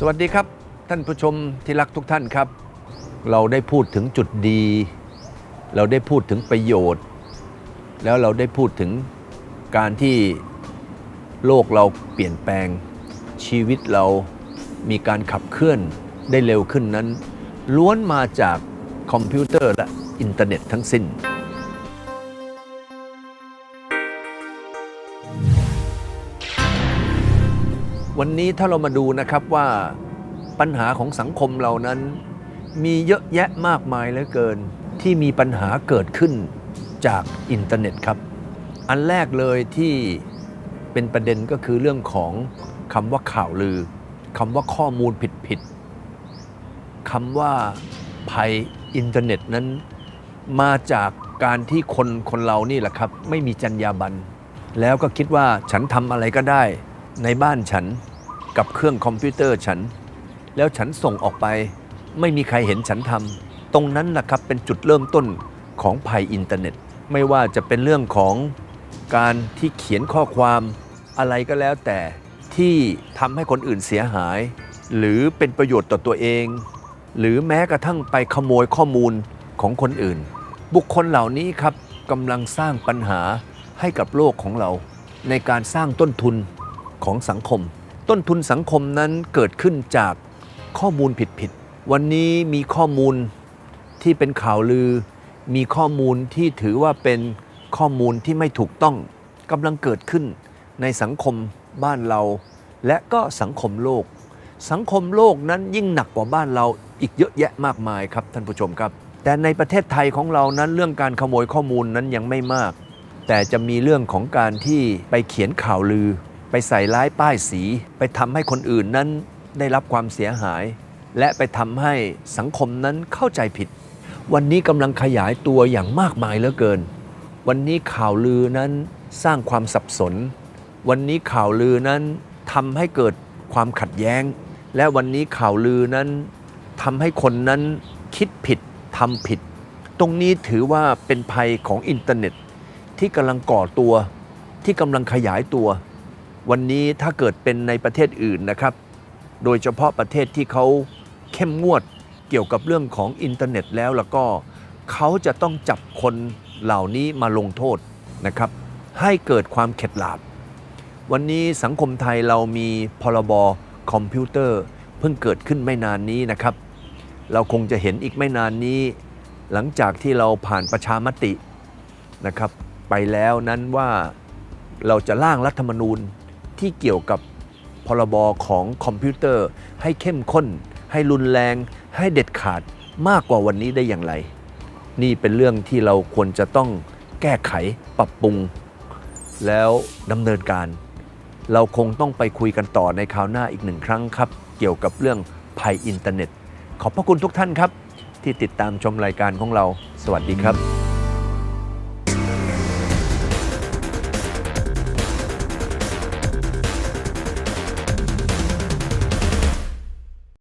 สวัสดีครับท่านผู้ชมที่รักทุกท่านครับ เราได้พูดถึงจุดดี เราได้พูดถึงประโยชน์ แล้วเราได้พูดถึงการที่โลกเราเปลี่ยนแปลง ชีวิตเรามีการขับเคลื่อนได้เร็วขึ้นนั้น ล้วนมาจากคอมพิวเตอร์และอินเทอร์เน็ตทั้งสิ้น วันนี้ถ้าเรามาดูนะครับว่าปัญหาของสังคมเรานั้น มีเยอะแยะมากมายเหลือเกิน ที่มีปัญหาเกิดขึ้นจากอินเทอร์เน็ตครับ อันแรกเลยที่เป็นประเด็นก็คือเรื่องของคำว่าข่าวลือคำว่าข้อมูลผิดผิดๆคำว่าภัยอินเทอร์เน็ตนั้นมาจากการที่คนคนเรานี่แหละครับ ไม่มีจรรยาบรรณแล้วก็คิดว่าฉันทำอะไรก็ได้ในบ้านฉัน กับเครื่องคอมพิวเตอร์ฉัน แล้วฉันส่งออกไป ไม่มีใครเห็นฉันทำตรงนั้นนะครับเป็นจุดเริ่มต้นของภัยอินเทอร์เน็ต ไม่ว่าจะเป็นเรื่องของการที่เขียนข้อความอะไรก็แล้วแต่ที่ทำให้คนอื่นเสียหาย หรือเป็นประโยชน์ต่อตัวเอง หรือแม้กระทั่งไปขโมยข้อมูลของคนอื่น บุคคลเหล่านี้ครับกำลังสร้างปัญหาให้กับโลกของเรา ในการสร้างต้นทุนของสังคม ต้นทุนสังคมนั้นเกิดขึ้นจากข้อมูลผิดๆ วันนี้มีข้อมูลที่เป็นข่าวลือ มีข้อมูลที่ถือว่าเป็นข้อมูลที่ไม่ถูกต้องกำลังเกิดขึ้นในสังคมบ้านเรา และก็สังคมโลก สังคมโลกนั้นยิ่งหนักกว่าบ้านเราอีกเยอะแยะมากมายครับท่านผู้ชมครับ แต่ในประเทศไทยของเรานั้นเรื่องการขโมยข้อมูลนั้นยังไม่มาก แต่จะมีเรื่องของการที่ไปเขียนข่าวลือ ไปใส่ร้ายป้ายสี ไปทำให้คนอื่นนั้นได้รับความเสียหาย และไปทำให้สังคมนั้นเข้าใจผิด วันนี้กำลังขยายตัวอย่างมากมายเหลือเกิน วันนี้ข่าวลือนั้นสร้างความสับสน วันนี้ข่าวลือนั้นทำให้เกิดความขัดแย้ง และวันนี้ข่าวลือนั้นทำให้คนนั้นคิดผิดทำผิด ตรงนี้ถือว่าเป็นภัยของอินเทอร์เน็ต ที่กำลังก่อตัว ที่กำลังขยายตัว วันนี้ถ้าเกิดเป็นในประเทศอื่นนะครับ โดยเฉพาะประเทศที่เขาเข้มงวดเกี่ยวกับเรื่องของอินเทอร์เน็ตแล้วแล้วก็เขาจะต้องจับคนเหล่านี้มาลงโทษนะครับ ให้เกิดความเข็ดหลาบ วันนี้สังคมไทยเรามีพรบคอมพิวเตอร์เพิ่งเกิดขึ้นไม่นานนี้นะครับ เราคงจะเห็นอีกไม่นานนี้ หลังจากที่เราผ่านประชามตินะครับ ไปแล้วนั้นว่าเราจะร่างรัฐธรรมนูญ ที่เกี่ยวกับพรบของคอมพิวเตอร์ ให้เข้มข้น ให้รุนแรง ให้เด็ดขาดมากกว่าวันนี้ได้อย่างไร นี่เป็นเรื่องที่เราควรจะต้องแก้ไขปรับปรุง แล้วดำเนินการ เราคงต้องไปคุยกันต่อในคราวหน้าอีกหนึ่งครั้งครับ เกี่ยวกับเรื่องภัยอินเทอร์เน็ต ขอบพระคุณทุกท่านครับ ที่ติดตามชมรายการของเรา สวัสดีครับ